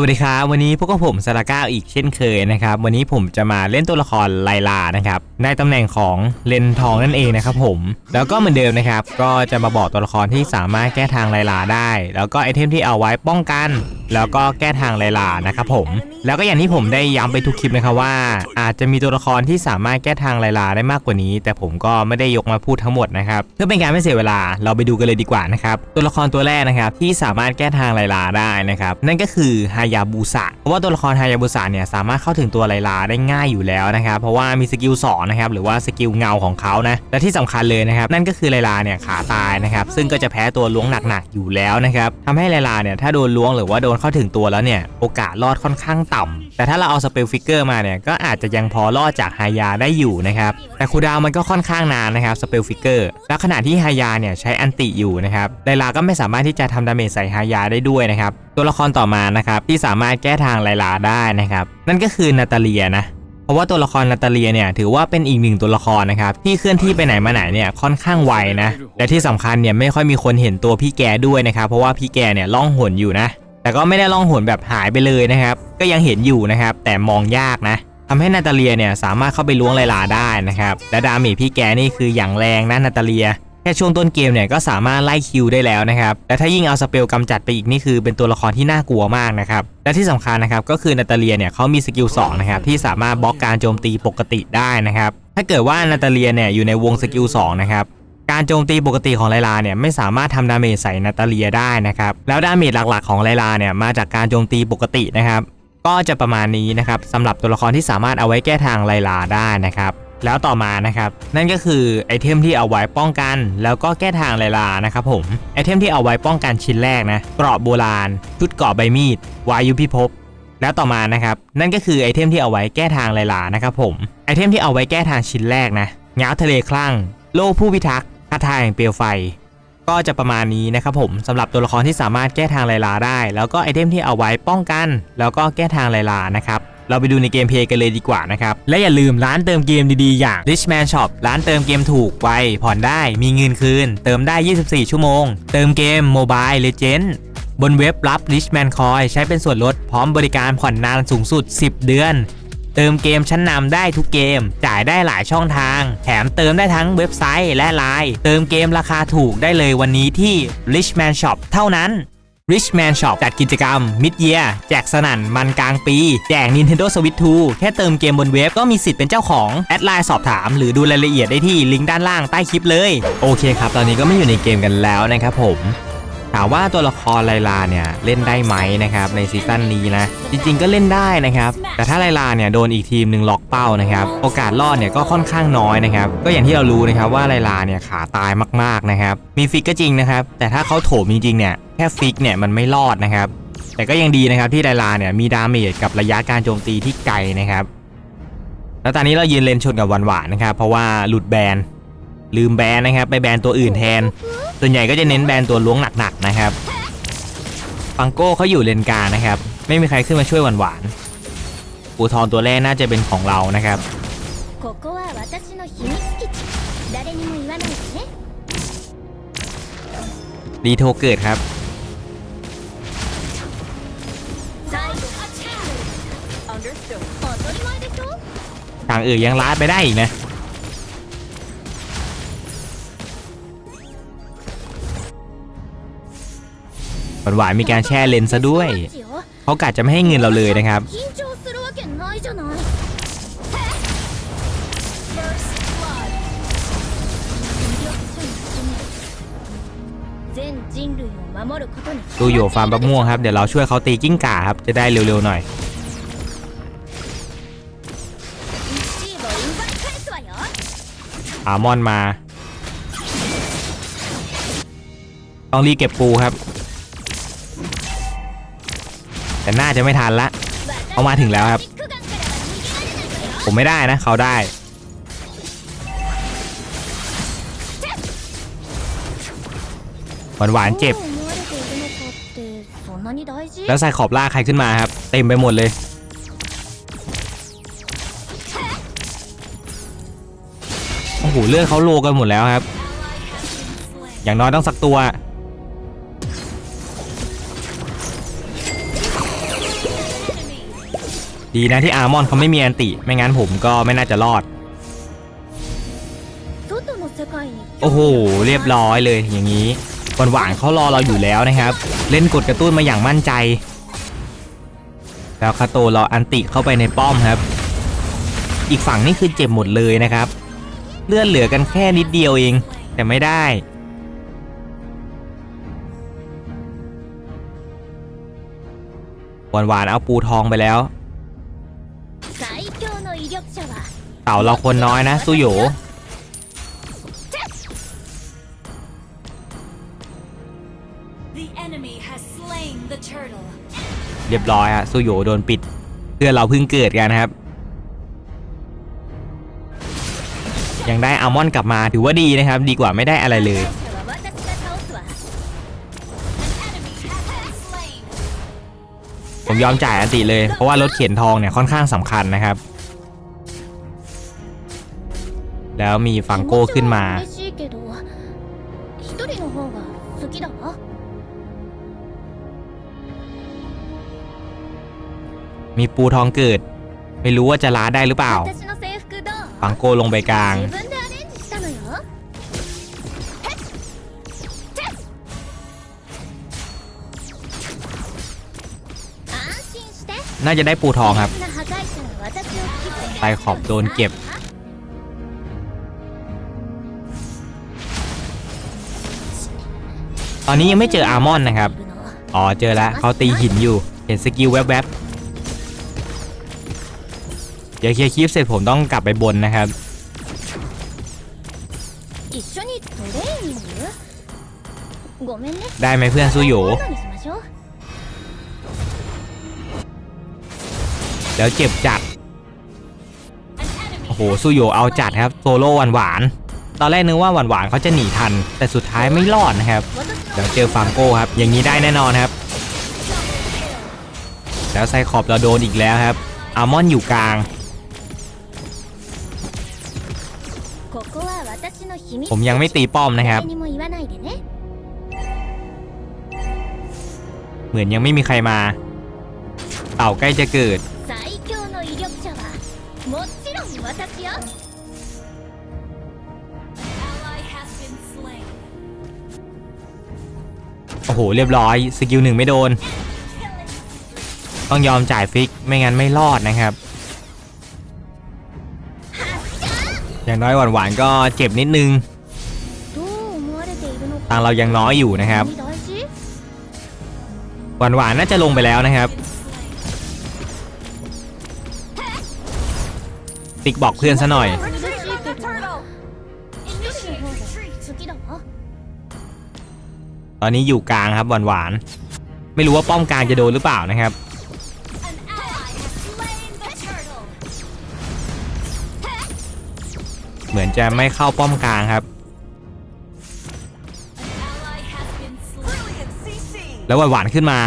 วัสดีครับ วันนี้พวกผมสาราก้าอีกเช่นเคยนะครับ วันนี้ผมจะมาเล่นตัวละครไลลานะครับในตำแหน่งของเลนทองนั่นเองนะครับผมแล้วก็เหมือนเดิมนะครับ ก็จะมาบอกตัวละครที่สามารถแก้ทางไลลาได้ แล้วก็ไอเทมที่เอาไว้ป้องกัน แล้วก็แก้ทางไลลานะครับผมแล้วก็อย่างที่ผมได้ย้ำไปทุกคลิปนะครับว่า อาจจะมีตัวละครที่สามารถแก้ทางไลลาได้มากกว่านี้ แต่ผมก็ไม่ได้ยกมาพูดทั้งหมดนะครับเพื่อเป็นการไม่เสียเวลาเราไปดูกันเลยดีกว่านะครับตัวละครตัวแรกนะครับที่สามารถแก้ทางไลลาได้นะครับนั่นก็คือฮายาบุสะเพราะว่าตัวละครฮายาบุสะเนี่ยสามารถเข้าถึงตัวไลลาได้ง่ายอยู่แล้วนะครับเพราะว่ามีสกิล2นะครับหรือว่าสกิลเงาของเขานะและที่สำคัญเลยนะครับนั่นก็คือไลลาเนี่ยขาตายนะครับซึ่งก็จะแพ้ตัวล้วงหนักๆอยู่แล้วนะครับทำให้ไลลาเนี่ยถ้าโดนล้วงหรือว่าโดนเข้าถึงตัวแล้วเนี่ยโอกาสรอดค่อนข้างต่ำแต่ถ้าเราเอาสเปลฟิกเกอร์มาเนี่ยก็อาจจะยังพอรอดจากฮายาได้อยู่นะครับแต่คูดาวมันก็ค่อนข้างนานนะครับสเปลฟิกเกอร์และขณะที่ฮายาเนี่ยใช้อันติอยู่นะครับไลลาก็ไม่สามารถที่จะทำดาเมจใส่ฮายาได้ด้วยนะครับตัวละครต่อมานะครับที่สามารถแก้ทางไลลาได้นะครับ นั่นก็คือนาตาเลียนะเพราะว่าตัวละครนาตาเลียเนี่ยถือว่าเป็นอีกหนึ่งตัวละครนะครับที่เคลื่อนที่ไปไหนมาไหนเนี่ยค่อนข้างไวนะและที่สำคัญเนี่ยไม่ค่อยมีคนเห็นตัวพี่แกด้วยนะครับเพราะว่าพี่แกเนี่ยล่องหนอยู่นะ แต่ก็ไม่ได้ล่องหนแบบหายไปเลยนะครับ ก็ยังเห็นอยู่นะครับ แต่มองยากนะทำให้นาตาเลียเนี่ยสามารถเข้าไปล้วงไลลาได้นะครับและดาเมจพี่แกนี่คืออย่างแรงนะนาตาเลีย แค่ช่วงต้นเกมเนี่ยก็สามารถไล่คิวได้แล้วนะครับ และถ้ายิ่งเอาสเปลกำจัดไปอีกนี่คือเป็นตัวละครที่น่ากลัวมากนะครับ และที่สำคัญนะครับก็คือนาตาเลียเนี่ยเขามีสกิล2นะครับที่สามารถบล็อกการโจมตีปกติได้นะครับ ถ้าเกิดว่านาตาเลียเนี่ยอยู่ในวงสกิล2นะครับการโจมตีปกติของไลลาเนี่ยไม่สามารถทำดาเมจใส่นาตาเลียได้นะครับ แล้วดาเมจหลักๆของไลลาเนี่ยมาจากการโจมตีปกตินะครับ ก็จะประมาณนี้นะครับสำหรับตัวละครที่สามารถเอาไว้แก้ทางไลลาได้นะครับ แล้วต่อมานะครับนั่นก็คือไอเทมที่เอาไว้ป้องกัน แล้วก็แก้ทางไลลานะครับผมไอเทมที่เอาไว้ป้องกันชิ้นแรกนะเกราะโบราณ ชุดเกราะใบมีดวายุพิภพแล้วต่อมานะครับนั่นก็คือไอเทมที่เอาไว้แก้ทางไลลานะครับผมไอเทมที่เอาไว้แก้ทางชิ้นแรกนะง้าวทะเลคลั่ง โล่ผู้พิทักษ์คาถาแห่งเปลวไฟ ก็จะประมาณนี้นะครับผมสำหรับตัวละครที่สามารถแก้ทางไลลาได้ แล้วก็ไอเทมที่เอาไว้ป้องกัน แล้วก็แก้ทางไลลานะครับ เราไปดูในเกมเพลย์กันเลยดีกว่านะครับ และอย่าลืมร้านเติมเกมดีๆ อย่าง Richman Shop ร้านเติมเกมถูกไวผ่อนได้มีเงินคืน เติมได้ 24 ชั่วโมง เติมเกม Mobile Legend บนเว็บรับ Richman Coin ใช้เป็นส่วนลดพร้อมบริการผ่อนนานสูงสุด 10 เดือนเติมเกมชั้นนำได้ทุกเกม จ่ายได้หลายช่องทาง แถมเติมได้ทั้งเว็บไซต์และไลน์เติมเกมราคาถูกได้เลยวันนี้ที่ Richman Shop เท่านั้น Richman Shop จัดกิจกรรม Mid Year แจกสนั่นมันกลางปี แจก Nintendo Switch 2 แค่เติมเกมบนเว็บก็มีสิทธิ์เป็นเจ้าของ แอดไลน์สอบถาม หรือดูรายละเอียดได้ที่ลิงก์ด้านล่างใต้คลิปเลย โอเคครับ ตอนนี้ก็ไม่อยู่ในเกมกันแล้วนะครับผม ถามว่าตัวละครไลลาเนี่ยเล่นได้ไหมนะครับในซีซั่นนี้นะจริงๆก็เล่นได้นะครับ แต่ถ้าไลลาเนี่ยโดนอีกทีมหนึ่งล็อกเป้านะครับโอกาสรอดเนี่ยก็ค่อนข้างน้อยนะครับก็อย่างที่เรารู้นะครับว่าไลลาเนี่ยขาตายมากๆนะครับมีฟิกก็จริงนะครับแต่ถ้าเขาโถมจริงๆเนี่ยแค่ฟิกเนี่ยมันไม่รอดนะครับแต่ก็ยังดีนะครับที่ไลลาเนี่ยมีดาเมจกับระยะการโจมตีที่ไกลนะครับแล้วตอนนี้เรายืนเลนชนกับหวานหวานๆนะครับเพราะว่าหลุดแบน ลืมแบนนะครับ ไปแบนตัวอื่นแทน ส่วนใหญ่ก็จะเน้นแบนตัวล้วงหนักๆนะครับฟังโก้เขาอยู่เลนกางนะครับ ไม่มีใครขึ้นมาช่วยหวานหวานปูทองตัวแรกน่าจะเป็นของเรานะครับดีโทเกิดครับทางอื่นยังล้าไปได้อีกนะ หวานๆมีการแช่เลนซะด้วยเขากะจะไม่ให้เงินเราเลยนะครับดูโยฟาร์มบักม่วงครับ เดี๋ยวเราช่วยเขาตีกิ้งก่าครับ จะได้เร็วๆหน่อย อามอนมา ต้องรีเก็บปูครับ แต่น่าจะไม่ทันละ เอามาถึงแล้วครับ ผมไม่ได้นะเขาได้ หวานหวานเจ็บ แล้วใส่ขอบล่าใครขึ้นมาครับ เต็มไปหมดเลยโอ้โหเลือดเขาโลกันหมดแล้วครับ อย่างน้อยต้องสักตัว ดีนะที่อาร์มอนเขาไม่มีอันติ ไม่งั้นผมก็ไม่น่าจะรอด โอ้โห เรียบร้อยเลยอย่างนี้หวานๆเขารอเราอยู่แล้วนะครับ เล่นกดกระตุ้นมาอย่างมั่นใจ แล้วคาโตรออันติเข้าไปในป้อมครับ อีกฝั่งนี่คือเจ็บหมดเลยนะครับ เลื่อนเหลือกันแค่นิดเดียวเอง แต่ไม่ได้หวานๆเอาปูทองไปแล้ว เต่าเราคนน้อยนะสู้อยู่เรียบร้อยฮะสู้อยู่โดนปิดเพื่อเราเพิ่งเกิดกันครับ ยังได้อัลมอนด์กลับมาถือว่าดีนะครับ ดีกว่าไม่ได้อะไรเลยผมยอมจ่ายอันติเลยเพราะว่ารถเข็นทองเนี่ยค่อนข้างสำคัญนะครับ แล้วมีฟังโก้ขึ้นมามีปูทองเกิด ไม่รู้ว่าจะล้าได้หรือเปล่า ฟังโกลงไปกลาง น่าจะได้ปูทองครับไตขอบโดนเก็บ ตอนนี้ยังไม่เจออาร์มอนนะครับ อ๋อเจอแล้วเขาตีหินอยู่ เห็นสกิลแวบๆ เดี๋ยวเคลียร์คลิปเสร็จผมต้องกลับไปบนนะครับ ได้ไหมเพื่อนซูโยแล้วเจ็บจัด โอ้โหซูโยเอาจัดครับ โซโล่หวานๆ ตอนแรกนึกว่าหวานหวานเขาจะหนีทัน แต่สุดท้ายไม่รอดนะครับ เดี๋ยวเจอฟังโก้ครับ อย่างนี้ได้แน่นอนครับ แล้วไซคอบเราโดนอีกแล้วครับอัลมอนอยู่กลาง ผมยังไม่ตีป้อมนะครับ เหมือนยังไม่มีใครมา เต่าใกล้จะเกิด โหเรียบร้อยสกิลหนึ่งไม่โดน ต้องยอมจ่ายฟิกไม่งั้นไม่รอดนะครับ อย่างน้อยหวานหวานก็เจ็บนิดนึงตังเรายังน้อยอยู่นะครับ หวานหวๆน่าจะลงไปแล้วนะครับติ๊กบอกเพื่อนซะหน่อย ตอนนี้อยู่กลางครับหวานหวานไม่รู้ว่าป้อมกลางจะโดนหรือเปล่านะครับ เหมือนจะไม่เข้าป้อมกลางครับ แล้วหวานหวานขึ้นมา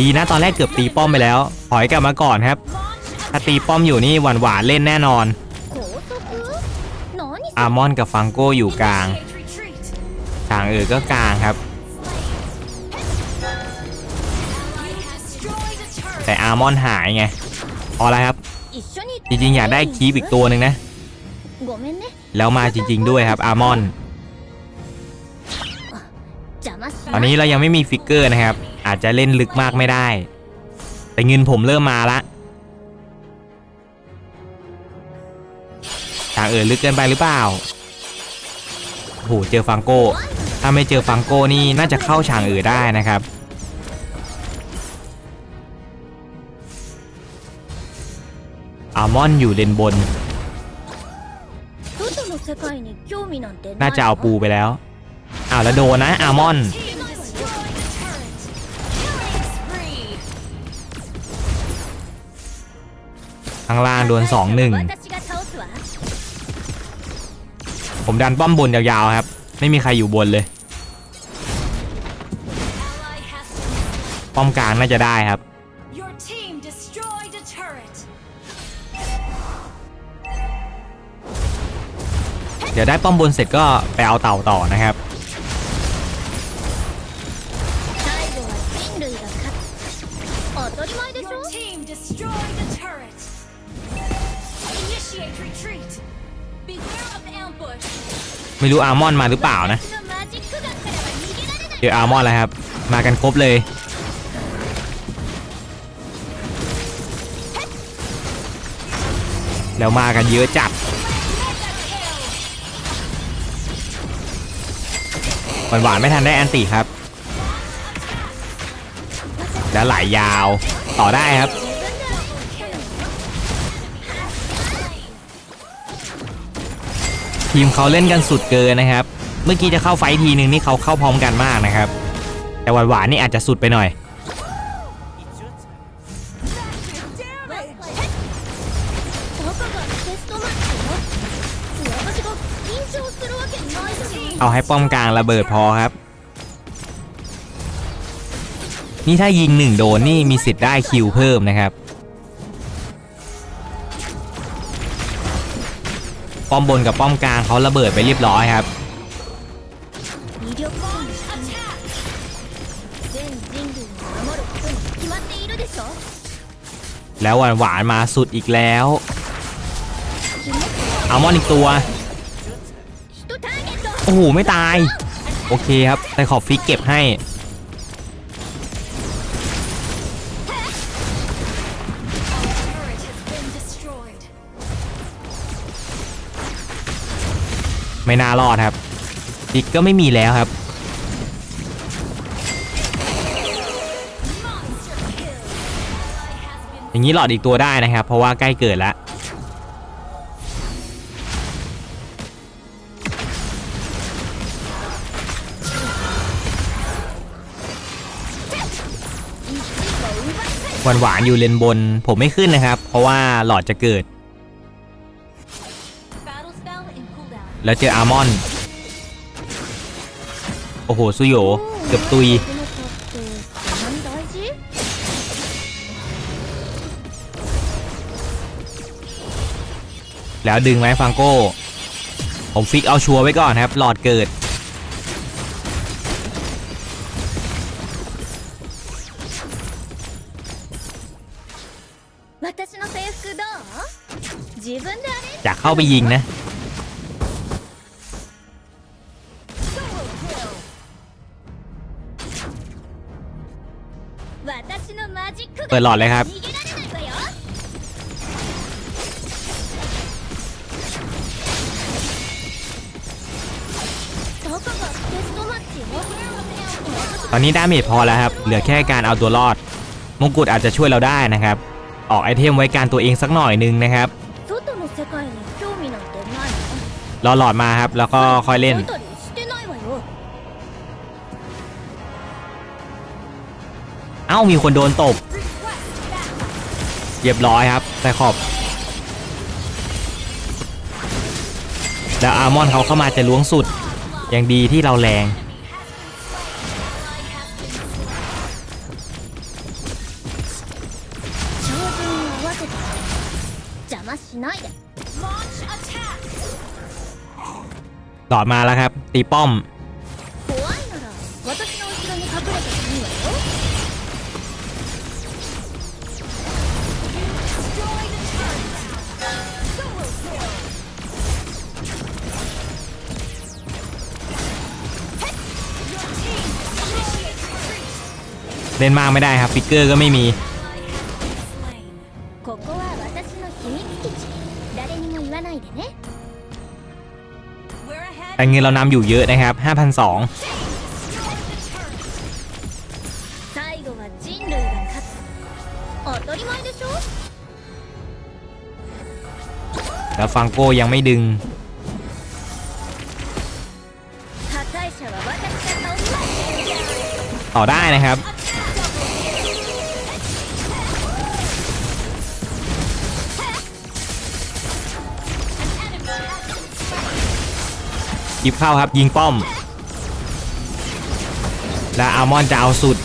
ดีนะตอนแรกเกือบตีป้อมไปแล้วถอยกลับมาก่อนครับ ถ้าตีป้อมอยู่นี่หวานหวานเล่นแน่นอน อาร์มอนกับฟังโก้อยู่กลางทางเออก็กลางครับ แต่อาร์มอนหายไงเพราะอะไรครับ จริงๆ อยากได้คีบอีกตัวหนึ่งนะ แล้วมาจริง ๆ ด้วยครับอาร์มอน ตอนนี้เรายังไม่มีฟิกเกอร์นะครับ อาจจะเล่นลึกมากไม่ได้ แต่เงินผมเริ่มมาละางเอิญลึกเกินไปหรือเปล่าโหเจอฟังโก้ถ้าไม่เจอฟังโก้นี่น่าจะเข้าฉางเอิญได้นะครับอามอนอยู่เลนบน น่าจะเอาปูไปแล้วอ้าวแล้วโดนนะอามอนข้างล่างโดนสองหนึ่ง ผมดันป้อมบนยาวๆครับ ไม่มีใครอยู่บนเลย Ally has been ป้อมกลางน่าจะได้ครับ Your team destroyed a turret. เดี๋ยวได้ป้อมบนเสร็จก็ไปเอาเต่าต่อนะครับ ไม่รู้อาร์มอนมาหรือเปล่านะเดี๋ยวอาร์มอนแล้วครับ มากันครบเลย แล้วมากันเยอะจัดหวานๆไม่ทันได้แอนติครับ แล้วไหลายยาวต่อได้ครับ ทีมเขาเล่นกันสุดเกินนะครับ เมื่อกี้จะเข้าไฟทีหนึ่งนี่เขาเข้าพร้อมกันมากนะครับ แต่หวานหวานนี่อาจจะสุดไปหน่อย เอาให้ป้อมกลางระเบิดพอครับ นี่ถ้ายิงหนึ่งโดนนี่มีสิทธิ์ได้คิวเพิ่มนะครับ ป้อมบนกับป้อมกลางเขาระเบิดไปเรียบร้อยครับแล้วหวานหมาสุดอีกแล้ว เอามอนอีกตัว โอ้โห ไม่ตาย โอเคครับ แต่ขอบฟิกเก็บให้ ไม่น่ารอดครับฟิกก็ไม่มีแล้วครับ อย่างนี้หลอดอีกตัวได้นะครับ เพราะว่าใกล้เกิดแล้วหวานหวานๆอยู่เลนบนผมไม่ขึ้นนะครับ เพราะว่าหลอดจะเกิด แล้วเจออาร์มอน โอ้โหสุโยเกือบตุย แล้วดึงไหมฟังโก้ ผมฟิกเอาชัวไว้ก่อนครับ หลอดเกิด จะเข้าไปยิงนะ ปิดหลอดเลยครับ ตอนนี้ดาเมจพอแล้วครับ เหลือแค่การเอาตัวรอด มงกุฎอาจจะช่วยเราได้นะครับ ออกไอเทมไว้การตัวเองสักหน่อยนึงนะครับ รอหลอดมาครับ แล้วก็ค่อยเล่นเอ้ามีคนโดนตบ เรียบร้อยครับต่ขอบแล้วอาร์มอนเขาเข้ามาจะล้วงสุด อย่างดีที่เราแรงหลอดมาแล้วครับ ตีป้อม เล่นมากไม่ได้ครับฟิกเกอร์ก็ไม่มีแต่เงินเรานำอยู่เยอะนะครับ 5,200แล้วฟังโก้ยังไม่ดึง ต่อได้นะครับ ยิบเข้าครับยิงป้อม และอาร์มอนจะเอาสุด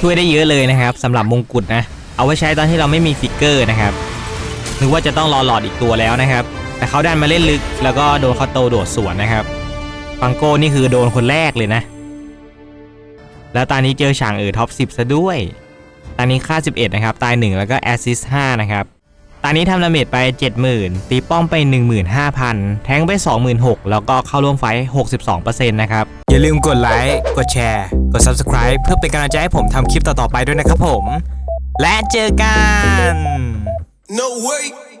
ช่วยได้เยอะเลยนะครับสำหรับมงกุฎนะ เอาไว้ใช้ตอนที่เราไม่มีฟิกเกอร์นะครับนึกว่าจะต้องรอหลอดอีกตัวแล้วนะครับ แต่เขาดันมาเล่นลึก แล้วก็โดนเขาโตโดดสวนนะครับฟังโก้นี่คือโดนคนแรกเลยนะ แล้วตอนนี้เจอฉางเอ๋อท็อป10ซะด้วย ตอนนี้ค่า 11 นะครับ ตาย 1 แล้วก็แอสซิสต์5นะครับ ตอนนี้ทำดาเมจไป 70,000 ตีป้อมไป 15,000 แทงไป 26,000 แล้วก็เข้าร่วมไฟท์62%นะครับ อย่าลืมกดไลค์ กดแชร์ กด Subscribe เพื่อเป็นกำลังใจให้ผมทำคลิปต่อๆไปด้วยนะครับผม และเจอกัน No way.